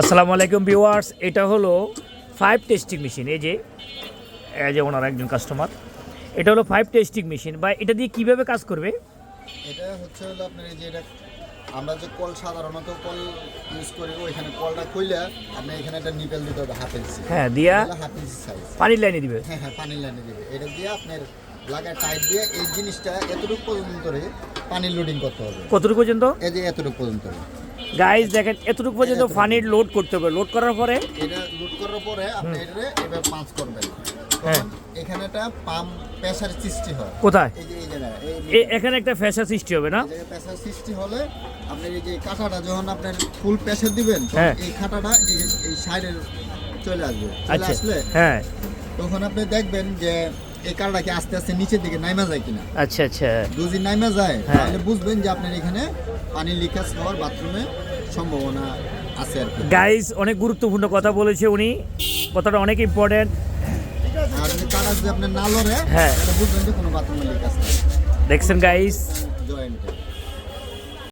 আসসালামু আলাইকুম ভিউয়ার্স এটা হলো ফাইভ টেস্টিং মেশিন এই যে এই যে ওনার একজন কাস্টমার এটা হলো ফাইভ টেস্টিং মেশিন বা এটা দিয়ে কীভাবে কাজ করবে? এটা হচ্ছে হলো আপনার এই যে এটা আমরা যে কল সাধারণত কল ইউজ করি ওইখানে কলটা খুইলে আপনি এখানে একটা নিপেল দিতে হবে হাফ ইঞ্চি হ্যাঁ দিয়া হাফ ইঞ্চি সাইজ পানির লাইনে দিবে। হ্যাঁ হ্যাঁ পানির লাইনে দিবে। এটা দিয়ে আপনার লাগায় টাইট দিয়ে এই জিনিসটা এতটুকু পর্যন্ত রে পানির লোডিং করতে হবে। কতটুকু পর্যন্ত? এই যে এতটুকু পর্যন্ত গাইজ দেখেন এতটুকু পর্যন্ত পানির লোড করতে হবে। লোড করার পরে? এটা লোড করার পরে আপনি এটা এবার পাঁচ করবেন। হ্যাঁ। এখানে একটা পাম্প প্রেসার সৃষ্টি হয়। কোথায়? এখানে একটা ফ্যাশা সৃষ্টি হবে না? প্রেসার সৃষ্টি হলে আপনার এই যে কাঁটাটা যখন আপনার ফুল প্রেসার দিবেন হ্যাঁ। এই কাঁটাটা এই সাইডে চলে আসবে। চলে আচ্ছা। আসলে হ্যাঁ। তখন আপনি দেখবেন যে এই কাঁটাটা কি আস্তে আস্তে নিচের দিকে নাইমা যায় কিনা? আচ্ছা আচ্ছা। যদি নাইমা যায় হ্যাঁ। তাহলে বুঝবেন যে আপনার এখানে পানি লিকেজ হওয়ার বাথরুমে সম্ভাবনা আছে আর কি। গাইজ অনেক গুরুত্বপূর্ণ কথা বলেছে উনি। কথাটা অনেক ইম্পর্টেন্ট আর যদি কাঁটা যদি আপনার না লড়ে হ্যাঁ। বুঝবেন যে কোনো বাথরুমে লিকেজ দেখছেন গাইস জয়েন্টে